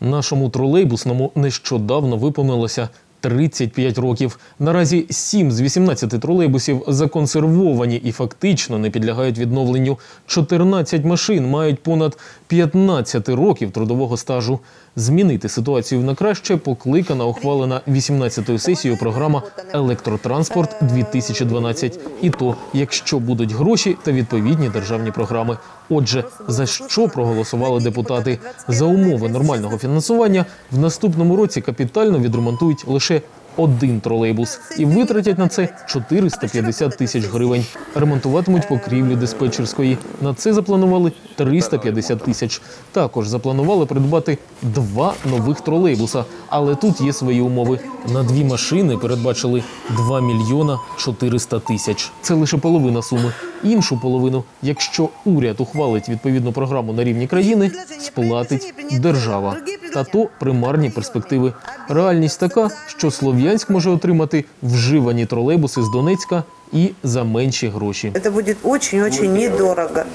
Нашому тролейбусному нещодавно виповнилося 35 років. Наразі 7 з 18 тролейбусів законсервовані і фактично не підлягають відновленню. 14 машин мають понад 15 років трудового стажу. Змінити ситуацію на краще покликана ухвалена 18-ю сесією програма Електротранспорт 2012. І то, якщо будуть гроші та відповідні державні програми. Отже, за що проголосували депутати? За умови нормального фінансування в наступному році капітально відремонтують лише один тролейбус і витратять на це 450 тисяч гривень. Ремонтуватимуть покрівлю диспетчерської. На це запланували 350 тисяч. Також запланували придбати два нових тролейбуса. Але тут є свої умови. На дві машини передбачили 2 мільйона 400 тисяч. Це лише половина суми. Іншу половину, якщо уряд ухвалить відповідну програму на рівні країни, сплатить держава. Та то примарні перспективи. Реальність така, що Слов'янськ може отримати вживані тролейбуси з Донецька і за менші гроші. Это будет очень-очень недорого.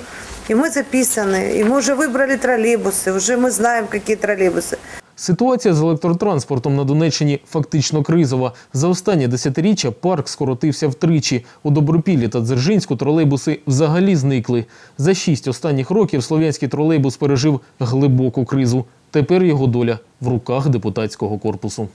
И мы записаны, и мы уже выбрали троллейбусы, уже мы знаем, какие троллейбусы. Ситуація з електротранспортом на Донеччині фактично кризова. За останнє десятиріччя парк скоротився втричі. У Добропіллі та Дзержинську тролейбуси взагалі зникли. За шість останніх років слов'янський тролейбус пережив глибоку кризу. Тепер його доля в руках депутатського корпусу.